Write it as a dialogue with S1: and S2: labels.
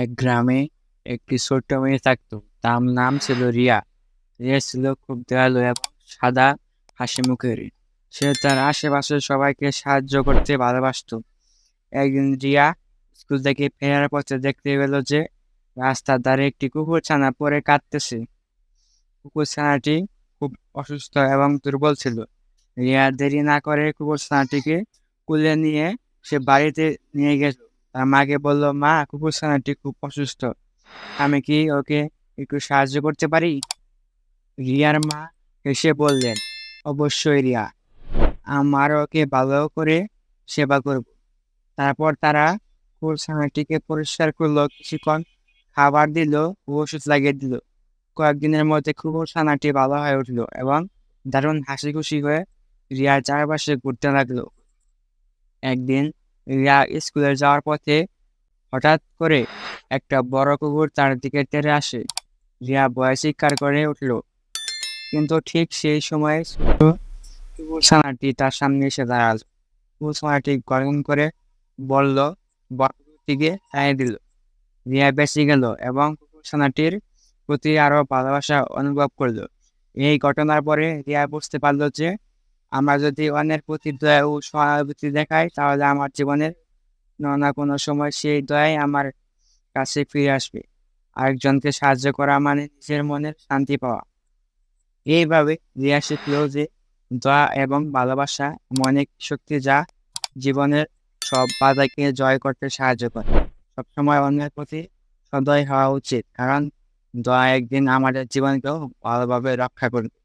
S1: এক গ্রামে একটি ছোট্ট মেয়ে থাকতো। তার নাম ছিল রিয়া। রিয়া ছিল খুব দয়ালু এবং সাদা হাসি মুখের। সে তার আশেপাশের সবাইকে সাহায্য করতে ভালোবাসতো। একদিন রিয়া স্কুল থেকে ফেরার পথে দেখতে পেল যে রাস্তার ধারে একটি কুকুর ছানা পরে কাঁদতেছে। কুকুর ছানাটি খুব অসুস্থ এবং দুর্বল ছিল। রিয়া দেরি না করে কুকুর ছানাটিকে কুলে নিয়ে সে বাড়িতে নিয়ে গেল তার মাকে বলল, মা কুকুর ছানাটি খুব অসুস্থ। আমি কি ওকে একটু সাহায্য করতে পারি? রিয়ার মা হেসে বললেন, অবশ্যই রিয়া। আমার ওকে ভালো করে সেবা করব। তারপর তারা কুকুর ছানাটিকে পরিষ্কার করল, কিছুক্ষণ খাবার দিল ও ওষুধ লাগিয়ে দিল। কয়েকদিনের মধ্যে কুকুর ছানাটি ভালো হয়ে উঠল এবং দারুণ হাসি খুশি হয়ে রিয়ার চারপাশে ঘুরতে লাগল। একদিন রিয়া স্কুলে যাওয়ার পথে হঠাৎ করে একটা বড় কুকুর তার দিকে টেরে আসে। রিয়া ভয়ে চিৎকার করে উঠল। কিন্তু ঠিক সেই সময় ছোট কুকুর ছানাটি তার সামনে এসে দাঁড়াল। কুকুর ছানাটি গরম করে বলল বড় কুকুরটিকে দিল। রিয়া বেঁচে গেল এবং কুকুর ছানাটির প্রতি আরও ভালোবাসা অনুভব করল। এই ঘটনার পরে রিয়া বুঝতে পারল যে আমরা যদি অন্যের প্রতি দয়া ও সহানুভূতি দেখাই তাহলে আমার জীবনের না কোনো সময় সেই দয়াই আমার কাছে ফিরে আসবে। আরেকজনকে সাহায্য করা মানে নিজের মনের শান্তি পাওয়া। এইভাবে রিয়া শিখলো যে দয়া এবং ভালোবাসা একটি শক্তি যা জীবনের সব বাধাকে জয় করতে সাহায্য করে। সবসময় অন্যের প্রতি সদয় হওয়া উচিত, কারণ দয়া একদিন আমাদের জীবনকেও ভালোভাবে রক্ষা করবে।